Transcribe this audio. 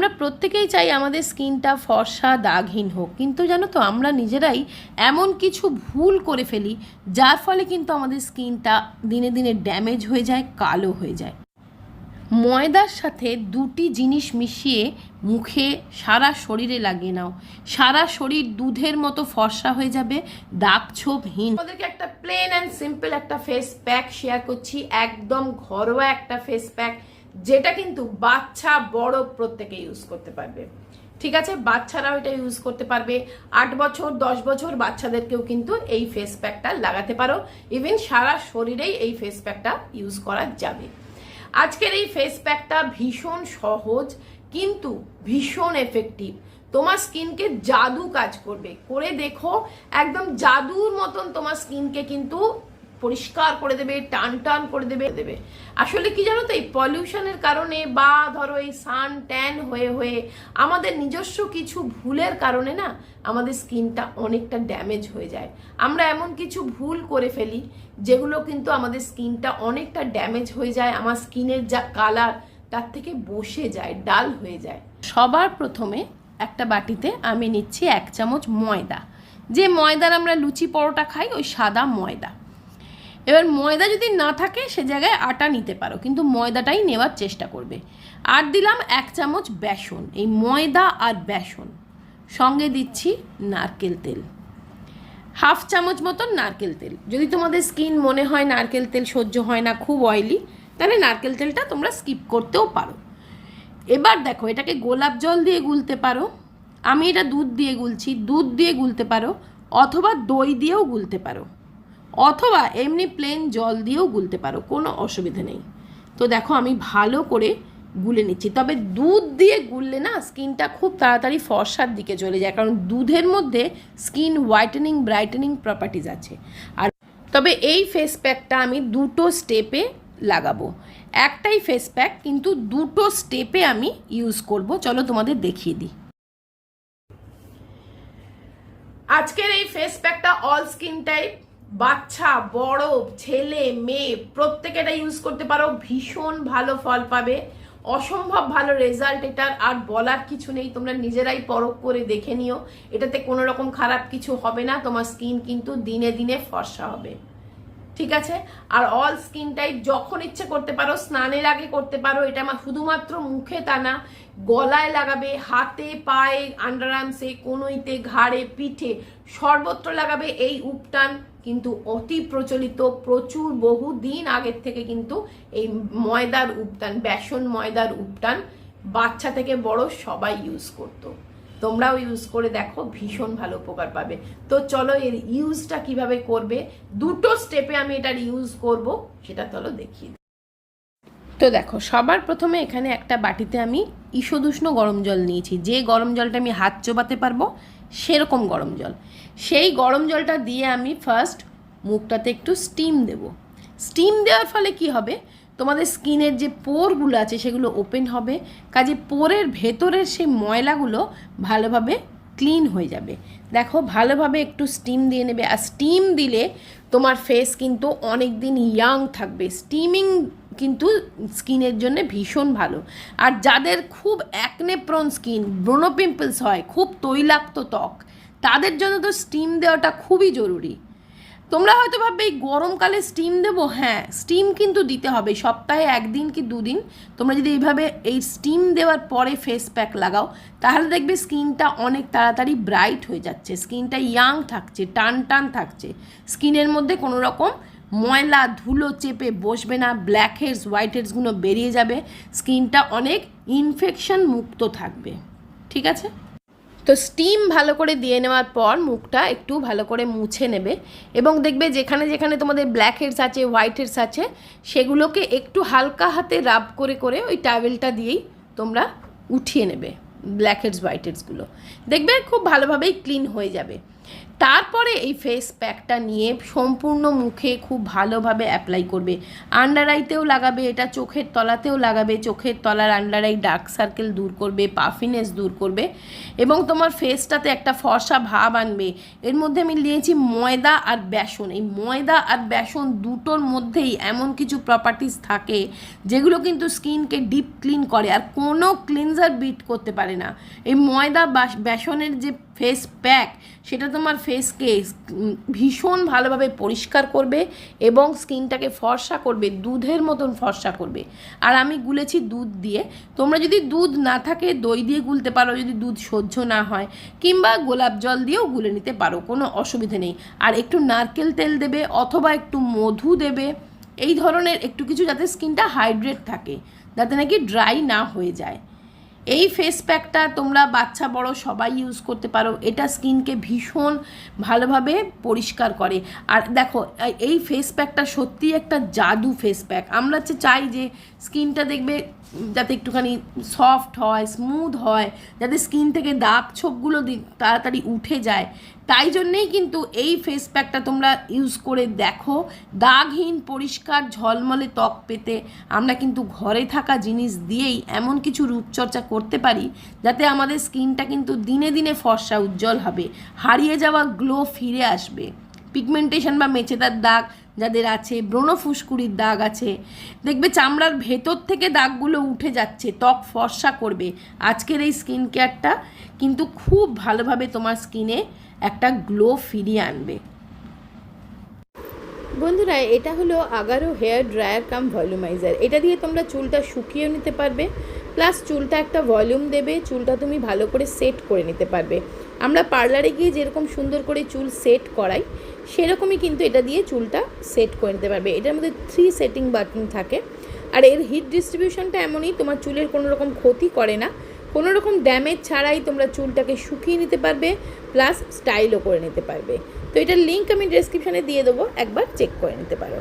আমরা প্রত্যেকেই চাই আমাদের স্কিনটা ফর্সা, দাগহীন হোক। কিন্তু জানো তো, আমরা নিজেরাই এমন কিছু ভুল করে ফেলি, যার ফলে কিন্তু আমাদের স্কিনটা দিনে দিনে ড্যামেজ হয়ে যায়, কালো হয়ে যায়। ময়দার সাথে দুটি জিনিস মিশিয়ে মুখে সারা শরীরে লাগিয়ে নাও। সারা শরীর দুধের মতো ফর্সা হয়ে যাবে, দাগ ছোপহীন। আমাদেরকে একটা প্লেন অ্যান্ড সিম্পল একটা ফেস প্যাক শেয়ার করছি, একদম ঘরোয়া একটা ফেস প্যাক যেটা কিন্তু বাচ্চা, বড় প্রত্যেকে ইউজ করতে পারবে। ঠিক আছে? বাচ্চারাও এটা ইউজ করতে পারবে। আট বছর, দশ বছর বাচ্চাদেরকেও কিন্তু এই ফেস প্যাকটা লাগাতে পারো। ইভেন সারা শরীরেই এই ফেস প্যাকটা ইউজ করা যাবে। আজকের এই ফেস প্যাকটা ভীষণ সহজ, কিন্তু ভীষণ এফেক্টিভ তোমার স্কিনকে জাদু কাজ করবে। করে দেখো, একদম জাদুর মতন তোমার স্কিনকে কিন্তু পরিষ্কার করে দেবে, টান টান করে দেবে দেবে। আসলে কি জানো তো, এই পলিউশনের কারণে বা ধরো এই সান ট্যান হয়ে হয়ে আমাদের নিজস্ব কিছু ভুলের কারণে না আমাদের স্কিনটা অনেকটা ড্যামেজ হয়ে যায়। আমরা এমন কিছু ভুল করে ফেলি যেগুলো কিন্তু আমাদের স্কিনটা অনেকটা ড্যামেজ হয়ে যায়, আমার স্কিনের যা কালার তার থেকে বসে যায়, ডাল হয়ে যায়। সবার প্রথমে একটা বাটিতে আমি নিচ্ছি এক চামচ ময়দা। যে ময়দার আমরা লুচি পরোটা খাই, ওই সাদা ময়দা। এবার ময়দা যদি না থাকে, সে জায়গায় আটা নিতে পারো, কিন্তু ময়দাটাই নেওয়ার চেষ্টা করবে। আর দিলাম এক চামচ বেসন, এই ময়দা আর বেসন। সঙ্গে দিচ্ছি নারকেল তেল। হাফ চামচ মতন নারকেল তেল। যদি তোমাদের স্কিন মনে হয় নারকেল তেল সহ্য হয় না, খুব অয়েলি তাহলে নারকেল তেলটা তোমরা স্কিপ করতেও পারো। এবার দেখো, এটাকে গোলাপ জল দিয়ে গুলতে পারো। আমি এটা দুধ দিয়ে গুলছি। দুধ দিয়ে গুলতে পারো, অথবা দই দিয়েও গুলতে পারো। অথবা এমনি প্লেন জল দিয়েও গুলতে পারো, কোনো অসুবিধা নেই। তো দেখো আমি ভালো করে গুলে নিচ্ছি। তবে দুধ দিয়ে গুললে না স্কিনটা খুব তাড়াতাড়ি ফর্সার দিকে চলে যায়, কারণ দুধের মধ্যে স্কিন হোয়াইটেনিং ব্রাইটেনিং প্রপার্টিজ আছে। আর তবে এই ফেস প্যাকটা আমি দুটো স্টেপে লাগাবো। একটাই ফেস প্যাক কিন্তু দুটো স্টেপে আমি ইউজ করব। চলো তোমাদের দেখিয়ে দিই। আজকের এই ফেস প্যাকটা অল স্কিন টাইপ বাচ্চা, বড়, ছেলে, মেয়ে প্রত্যেকে এটা ইউজ করতে পারো। ভীষণ ভালো ফল পাবে। অসম্ভব ভালো রেজাল্ট এটার। আর বলার কিছু নেই, তোমরা নিজেরাই পরখ করে দেখে নিও। এটাতে কোনো রকম খারাপ কিছু হবে না। তোমার স্কিন কিন্তু দিনে দিনে ফর্সা হবে। ঠিক আছে? আর অল স্কিন টাইপ যখন ইচ্ছে করতে পারো, স্নানের আগে করতে পারো, এটা আমার শুধুমাত্র মুখে তা না, গলায় লাগাবে, হাতে, পায়ে আন্ডার আর্মসে কোনোইতে, ঘাড়ে, পিঠে, সর্বত্র লাগাবে এই উপটান, কিন্তু অতি প্রচলিত, প্রচুর বহু দিন আগের থেকে কিন্তু এই ময়দার উপটান, বেসন ময়দার উপটান বাচ্চা থেকে বড় সবাই ইউজ করতো। তোমরাও ইউজ করে দেখো, ভীষণ ভালো উপকার পাবে। তো চলো এর ইউজটা কীভাবে করবে, দুটো স্টেপে আমি এটার ইউজ করব, সেটা চলো দেখিয়ে তো দেখো, সবার প্রথমে এখানে একটা বাটিতে আমি ঈষদুষ্ণ গরম জল নিয়েছি। যে গরম জলটা আমি হাত চোবাতে পারব, সেরকম গরম জল। সেই গরম জলটা দিয়ে আমি ফার্স্ট মুখটাতে একটু স্টিম দেব। স্টিম দেওয়ার ফলে কি হবে? তোমাদের স্কিনের যে পোরগুলো আছে সেগুলো ওপেন হবে। কাজে পোরের ভেতরের সেই ময়লাগুলো ভালোভাবে ক্লিন হয়ে যাবে। দেখো, ভালোভাবে একটু স্টিম দিয়ে নেবে। আর স্টিম দিলে তোমার ফেস কিন্তু অনেক দিন ইয়াং থাকবে। স্টিমিং কিন্তু স্কিনের জন্য ভীষণ ভালো। আর যাদের খুব অ্যাকনে প্রন স্কিন ব্রোনো পিম্পলস হয়, খুব তৈলাক্ত ত্বক, তাদের জন্য তো স্টিম দেওয়াটা খুবই জরুরি। তোমরা হয়তো ভাববে, এই গরমকালে স্টিম দেবো? হ্যাঁ স্টিম কিন্তু দিতে হবে। সপ্তাহে একদিন কি দুদিন? তোমরা যদি এইভাবে এই স্টিম দেওয়ার পরে ফেস প্যাক লাগাও, তাহলে দেখবে স্কিনটা অনেক তাড়াতাড়ি ব্রাইট হয়ে যাচ্ছে। স্কিনটা ইয়াং থাকছে, টান টান থাকছে। স্কিনের মধ্যে কোনো রকম ময়লা, ধুলো চেপে বসবে না ব্ল্যাক হেডস হোয়াইট হেডসগুলো বেরিয়ে যাবে। স্কিনটা অনেক ইনফেকশন মুক্ত থাকবে। ঠিক আছে? তো স্টিম ভালো করে দিয়ে নেওয়ার পর মুখটা একটু ভালো করে মুছে নেবে এবং দেখবে যেখানে যেখানে তোমাদের ব্ল্যাক হেডস আছে হোয়াইট হেডস আছে, সেগুলোকে একটু হালকা হাতে রাব করে করে ওই টাওয়েলটা দিয়েই তোমরা উঠিয়ে নেবে ব্ল্যাক হেডস হোয়াইট হেডসগুলো দেখবে খুব ভালোভাবেই ক্লিন হয়ে যাবে। তারপরে এই ফেস প্যাকটা নিয়ে সম্পূর্ণ মুখে খুব ভালোভাবে অ্যাপ্লাই করবে। আন্ডার আইতেও লাগাবে, এটা চোখের তলাতেও লাগাবে, চোখের তলার আন্ডার আই ডার্ক সার্কেল দূর করবে পাফিনেস দূর করবে এবং তোমার ফেসটাতে একটা ফর্সা ভাব আনবে। এর মধ্যে আমি নিয়েছি ময়দা আর বেসন। এই ময়দা আর বেসন দুটোর মধ্যেই এমন কিছু প্রপার্টিস থাকে যেগুলো কিন্তু স্কিনকে ডিপ ক্লিন করে আর কোনো ক্লিনজার বিট করতে পারে না। এই ময়দা বেসনের যে ফেস প্যাক সেটা তোমার ফেসকে ভীষণ ভালোভাবে পরিষ্কার করবে এবং স্কিনটাকে ফর্সা করবে, দুধের মতন ফর্সা করবে। আর আমি গুলেছি দুধ দিয়ে। তোমরা যদি দুধ না থাকে, দই দিয়ে গুলতে পারো, যদি দুধ সহ্য না হয়, কিংবা গোলাপ জল দিয়েও গুলে নিতে পারো, কোনো অসুবিধে নেই। আর একটু নারকেল তেল দেবে, অথবা একটু মধু দেবে, এই ধরনের একটু কিছু যাতে স্কিনটা হাইড্রেট থাকে, যাতে নাকি ড্রাই না হয়ে যায়। এই ফেস প্যাকটা তোমরা বাচ্চা, বড় সবাই ইউজ করতে পারো। এটা স্কিনকে ভীষণ ভালোভাবে পরিষ্কার করে। আর দেখো, এই ফেস প্যাকটা সত্যি একটা জাদু ফেস প্যাক আমরা চাই যে স্কিনটা দেখবে যাতে একটুখানি সফট হয় স্মুথ হয়, যাতে স্কিন থেকে দাগ ছোপগুলো তাড়াতাড়ি উঠে যায়। তাই জন্যেই কিন্তু এই ফেস প্যাকটা তোমরা ইউজ করে দেখো। দাগহীন, পরিষ্কার, ঝলমলে ত্বক পেতে আমরা কিন্তু ঘরে থাকা জিনিস দিয়েই এমন কিছু রূপচর্চা করতে পারি, যাতে আমাদের স্কিনটা কিন্তু দিনে দিনে ফর্সা উজ্জ্বল হবে, হারিয়ে যাওয়া গ্লো ফিরে আসবে। পিগমেন্টেশন বা মেচেদার দাগ যাদের আছে, ব্রণ ফুসকুড়ির দাগ আছে। দেখবে চামড়ার ভেতর থেকে দাগগুলো উঠে যাচ্ছে, ত্বক ফর্সা করবে। আজকের এই স্কিন কেয়ারটা কিন্তু খুব ভালোভাবে তোমার স্কিনে একটা গ্লো ফিরিয়ে আনবে। বন্ধুরা, এটা হলো Agaro hair dryer cum volumiser এটা দিয়ে তোমরা চুলটা শুকিয়ে নিতে পারবে। প্লাস চুলটা একটা ভলিউম দেবে, চুলটা তুমি ভালো করে সেট করে নিতে পারবে। আমরা পার্লারে গিয়ে যেরকম সুন্দর করে চুল সেট করাই, সেরকমই কিন্তু এটা দিয়ে চুলটা সেট করে নিতে পারবে। এটার মধ্যে থ্রি সেটিং বাটন থাকে। আর এর হিট ডিস্ট্রিবিউশনটা এমনই, তোমার চুলের কোনো রকম ক্ষতি করে না। কোনো রকম ড্যামেজ ছাড়াই তোমরা চুলটাকে শুকিয়ে নিতে পারবে প্লাস স্টাইলও করে নিতে পারবে। তো এটার লিঙ্ক আমি ডেসক্রিপশানে দিয়ে দেবো, একবার চেক করে নিতে পারো।